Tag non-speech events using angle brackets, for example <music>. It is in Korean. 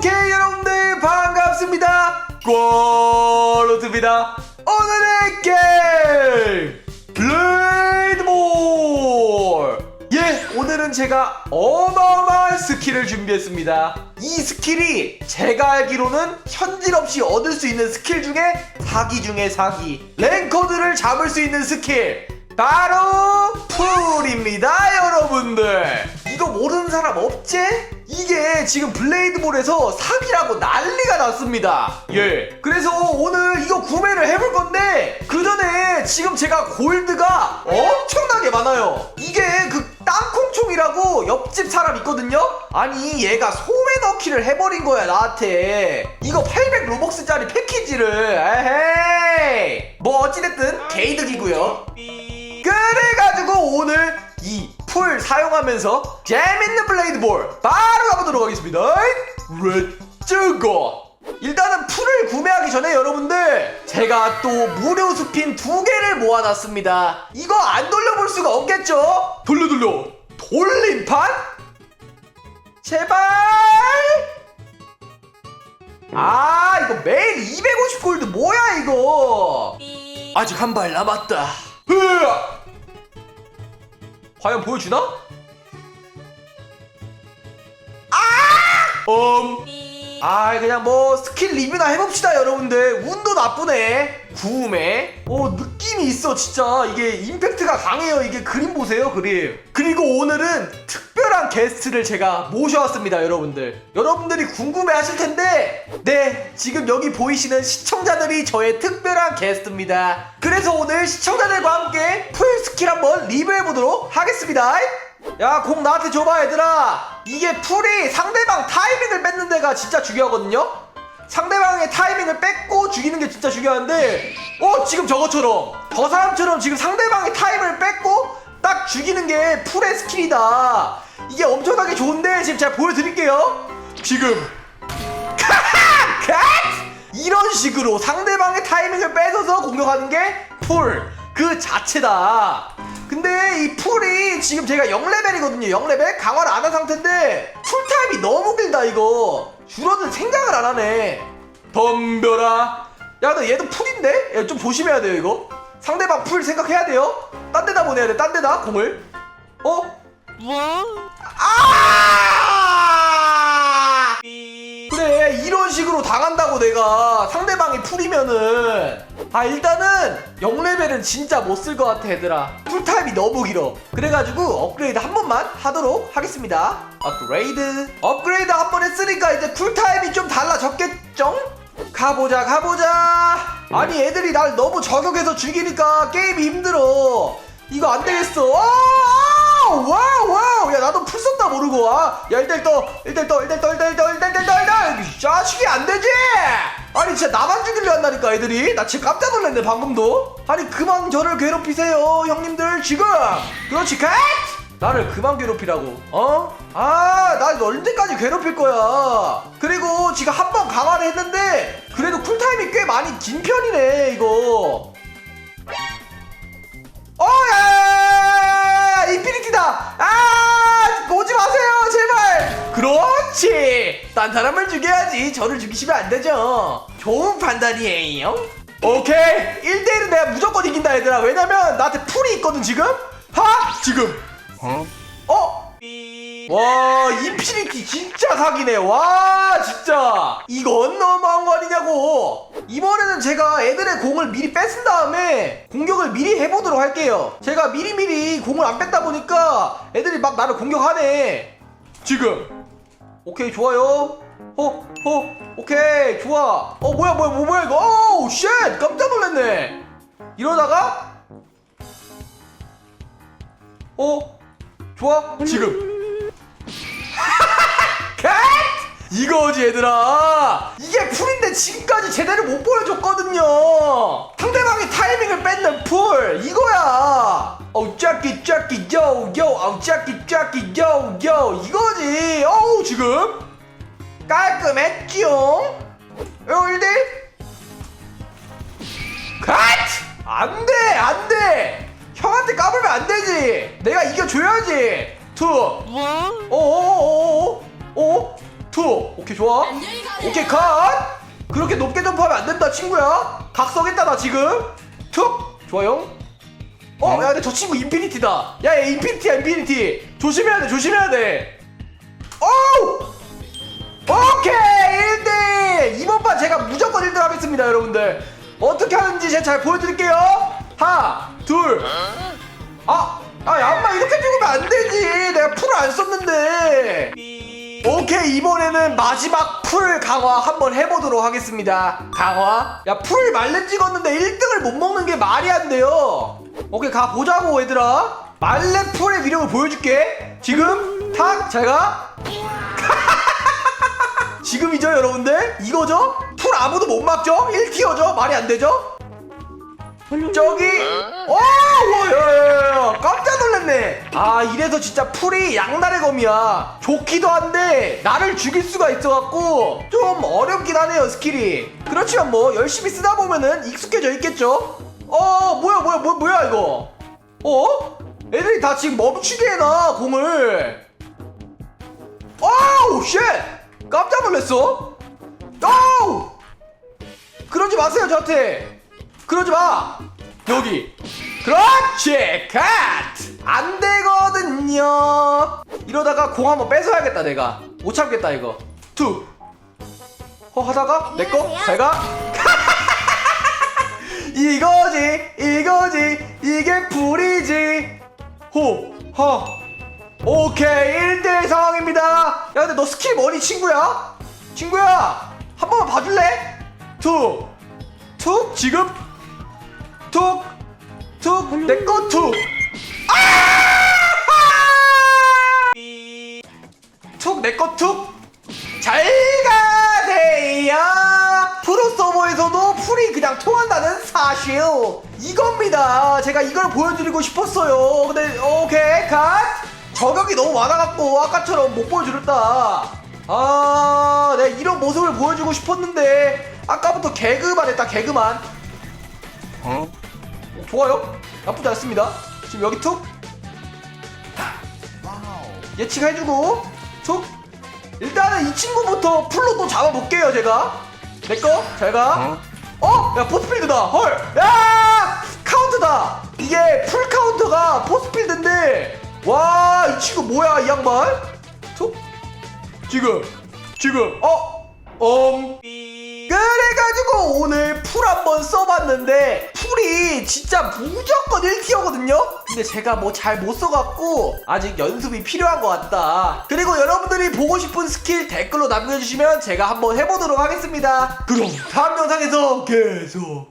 오케이 여러분들 반갑습니다. 꼴로트입니다. 오늘의 게임 블레이드볼. 예 오늘은 제가 어마어마한 스킬을 준비했습니다. 이 스킬이 제가 알기로는 현질 없이 얻을 수 있는 스킬 중에 사기 중에 사기 랭커들을 잡을 수 있는 스킬 바로 풀입니다 여러분들 이거 모르는 사람 없지? 이게 지금 블레이드볼에서 사기라고 난리가 났습니다. 예. 그래서 오늘 이거 구매를 해볼 건데 그 전에 지금 제가 골드가 엄청나게 많아요. 이게 그 땅콩총이라고 옆집 사람 있거든요? 아니 얘가 소매 넣기를 해버린 거야 나한테. 이거 800 로벅스짜리 패키지를. 에헤이. 뭐 어찌됐든 개이득이고요. 그래가지고 오늘 이 풀 사용하면서 재밌는 블레이드 볼 바로 가보도록 하겠습니다. 렛츠고! 일단은 풀을 구매하기 전에 여러분들 제가 또 무료 스핀 두 개를 모아놨습니다. 이거 안 돌려볼 수가 없겠죠? 돌려 돌려. 돌림판? 제발! 아 이거 매일 250 골드 뭐야 이거? 아직 한 발 남았다. 으아! 과연 보여주나? 아! 음. 아 그냥 뭐 스킬 리뷰나 해봅시다 여러분들. 운도 나쁘네. 구음에. 오 느낌이 있어 진짜. 이게 임팩트가 강해요. 이게 그림 보세요 그림. 그리고 오늘은 특별한 게스트를 제가 모셔왔습니다 여러분들. 여러분들이 궁금해 하실 텐데 네 지금 여기 보이시는 시청자들이 저의 특별한 게스트입니다. 그래서 오늘 시청자들과 함께 풀 스킬 한번 리뷰해보도록 하겠습니다. 야 공 나한테 줘봐 얘들아 이게 풀이 상대방 타이밍을 뺏는 데가 진짜 중요하거든요? 상대방의 타이밍을 뺏고 죽이는 게 진짜 중요한데 어 지금 저것처럼 저 사람처럼 지금 상대방의 타이밍을 뺏고 딱 죽이는 게 풀의 스킬이다. 이게 엄청나게 좋은데 지금 제가 보여드릴게요. 지금. <laughs> 컷! 이런 식으로 상대방의 타이밍을 뺏어서 공격하는 게 풀 그 자체다. 근데 이 풀이 지금 제가 0레벨이거든요. 0레벨? 강화를 안 한 상태인데 풀타임이 너무 길다 이거. 줄어든 생각을 안 하네. 덤벼라. 야 너 얘도 풀인데? 야, 좀 조심해야 돼요 이거. 상대방 풀 생각해야 돼요. 딴 데다 보내야 돼 딴 데다 공을. 어? 아! 그래 이런 식으로 당한다고 내가 상대방이 풀이면은 아 일단은 0레벨은 진짜 못 쓸 것 같아 얘들아. 풀타임이 너무 길어. 그래가지고 업그레이드 한 번만 하도록 하겠습니다. 업그레이드. 업그레이드 한 번 했으니까 이제 쿨타임이 좀 달라졌겠죠? 가보자 가보자. 아니 애들이 날 너무 저격해서 죽이니까 게임이 힘들어. 이거 안 되겠어. 아! 와우 와우 야 나도 풀 썼다 모르고. 아. 야 1대1 떠 1대1 떠 1대1 떠 1대1 떠 1대1 떠 1대1 떠. 자식이 안 되지? 아니 진짜 나만 죽이려 한다니까 애들이. 나 진짜 깜짝 놀랐네 방금도. 아니 그만 저를 괴롭히세요 형님들. 지금. 그렇지 갓 나를 그만 괴롭히라고 어? 아나 언제까지 괴롭힐 거야? 그리고 지금 한 번 강화를 했는데 그래도 쿨타임이 꽤 많이 긴 편이네 이거 딴 사람을 죽여야지. 저를 죽이시면 안 되죠. 좋은 판단이에요. 오케이! 1대1은 내가 무조건 이긴다, 얘들아. 왜냐면 나한테 풀이 있거든, 지금? 하! 지금! 어? 와, 인피니티 진짜 사기네. 와, 진짜. 이건 너무한 거 아니냐고. 이번에는 제가 애들의 공을 미리 뺏은 다음에 공격을 미리 해보도록 할게요. 제가 미리미리 공을 안 뺐다 보니까 애들이 막 나를 공격하네. 지금. 오케이, 좋아요. 어, 어, 오케이, 좋아. 어, 뭐야, 뭐야, 뭐, 뭐야, 이거. 어우, 쉣! 깜짝 놀랐네. 이러다가, 어, 좋아, 지금. <laughs> 갓! 이거지 얘들아 이게 풀인데 지금까지 제대로 못 보여줬거든요 상대방의 타이밍을 뺏는 풀 이거야 어우 짝기 짝기 요요 어우 짝기 짝기 요요. 이거지. 어우 지금. 깔끔했지요. 요 1대1 갓! 안돼 안돼. 형한테 까불면 안 되지. 내가 이겨줘야지. 투. 어어어어어 어? 투. 오케이 좋아. 오케이 컷. 그렇게 높게 점프하면 안 된다 친구야. 각성했다 나 지금. 툭. 좋아요 어, 야, 근데 저 친구 인피니티다. 야, 얘 인피니티야, 인피니티. 조심해야 돼, 조심해야 돼. 오우! 오케이! 1등! 이번 판 제가 무조건 1등 하겠습니다, 여러분들. 어떻게 하는지 제가 잘 보여드릴게요. 하나, 둘. 아, 아, 양마 이렇게 죽으면 안 되지. 내가 풀을 안 썼는데. 오케이, 이번에는 마지막 풀 강화 한번 해보도록 하겠습니다. 강화. 야, 풀 말렙 찍었는데 1등을 못 먹는 게 말이 안 돼요. 오케이, 가보자고, 얘들아. 말렙 풀의 위력을 보여줄게. 지금, 탁, 잘 가. <laughs> 지금이죠, 여러분들? 이거죠? 풀 아무도 못 막죠? 1티어죠? 말이 안 되죠? 저기 오! 와, 야, 야, 야, 깜짝 놀랐네 아 이래서 진짜 풀이 양날의 검이야 좋기도 한데 나를 죽일 수가 있어갖고 좀 어렵긴 하네요 스킬이 그렇지만 뭐 열심히 쓰다 보면은 익숙해져 있겠죠 어 뭐야 뭐야 뭐, 뭐야 이거? 어? 애들이 다 지금 멈추게 해놔 공을. 오우 쉣! 깜짝 놀랐어. 오우! 그러지 마세요 저한테. 그러지 마. 여기. 그렇지 컷 안 되거든요. 이러다가 공 한번 뺏어야겠다 내가. 못 참겠다 이거. 투어 하다가? 내거? 잘가 이거지 이거지 이게 불이지. 호하. 오케이 1대1 상황입니다. 야 근데 너 스킬 뭐니 친구야? 친구야 한 번만 봐줄래? 툭 툭 지금. 툭툭 내꺼 툭. 툭 내꺼 툭 통한다는 사실. 이겁니다. 제가 이걸 보여드리고 싶었어요. 근데 오케이 컷 저격이 너무 많아갖고 아까처럼 못 보여드렸다. 아 내가 이런 모습을 보여주고 싶었는데 아까부터 개그만 했다 개그만. 좋아요. 나쁘지 않습니다. 지금 여기 툭. 예측해주고 툭. 일단은 이 친구부터 풀로 또 잡아볼게요 제가. 내꺼 잘가 어? 야 포스필드다. 헐 야 카운트다. 이게 풀 카운터가 포스필드인데. 와 이 친구 뭐야 이 양반 툭 지금 지금. 어? 엉 그래가지고 오늘 풀 한번 써봤는데 풀이 진짜 무조건 1티어거든요? 근데 제가 뭐 잘 못 써갖고 아직 연습이 필요한 것 같다 그리고 여러분들이 보고 싶은 스킬 댓글로 남겨주시면 제가 한번 해보도록 하겠습니다 그럼 다음 영상에서 계속